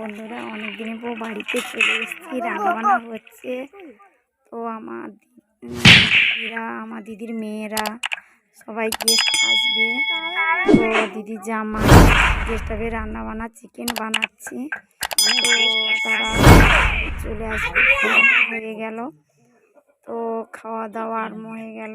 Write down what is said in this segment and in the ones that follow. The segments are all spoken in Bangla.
মেদিনীপুর বাড়িতে চলে এসেছি, রান্নাবান্না হচ্ছে। তো আমার দিদিরা, আমার দিদির মেয়েরা সবাই গেস্ট আসবে। তো দিদির জামা গেস্টবে রান্না বান্না চিকেন বানাচ্ছি। তারা চলে আসবে হয়ে গেল। তো খাওয়া দাওয়া আরম্ভ হয়ে গেল।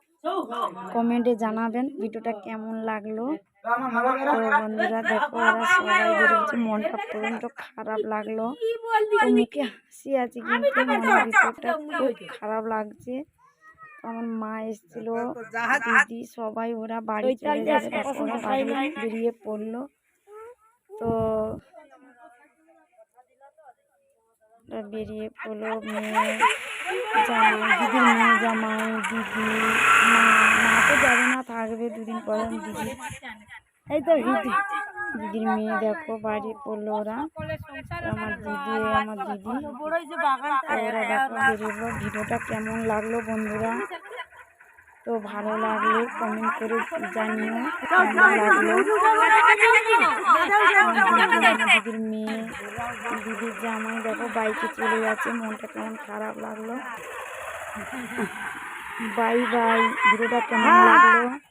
কমেন্টে জানাবেন ভিডিওটা কেমন লাগল। তো বন্ধুরা দেখো ওরা সবাই বেরোচ্ছে মনটা পর্যন্ত খারাপ লাগল। তো মুখে হাসি আছে কিন্তু মনের ভিতরটা খুব খারাপ লাগছে। আমার মা এসেছিল দিদি সবাই ওরা বাড়ি চলে যাবে ওরা বাড়ি বেরিয়ে পড়ল। তো ওরা বেরিয়ে পড়ল মেয়ে জামাই, দিদির মেয়ে জামাই, দিদি, মা মা তো যাবে না, থাকবে দুদিন পরে দিদি। এই তো দিদি, দিদির মেয়ে দেখো, বাড়ি পড়ল ওরা। আমার দিদি আমার দিদি। ওরা দেখো বেরিয়ে ভিডিওটা কেমন লাগল বন্ধুরা? তো ভালো লাগলে কমেন্ট করে জানিও ভালো লাগল আমার দিদির মেয়ে দিদির জামাই দেখো বাইকে চলে যাচ্ছে মনটা কেমন খারাপ লাগল বাই বাই ভিডিওটা কেমন লাগল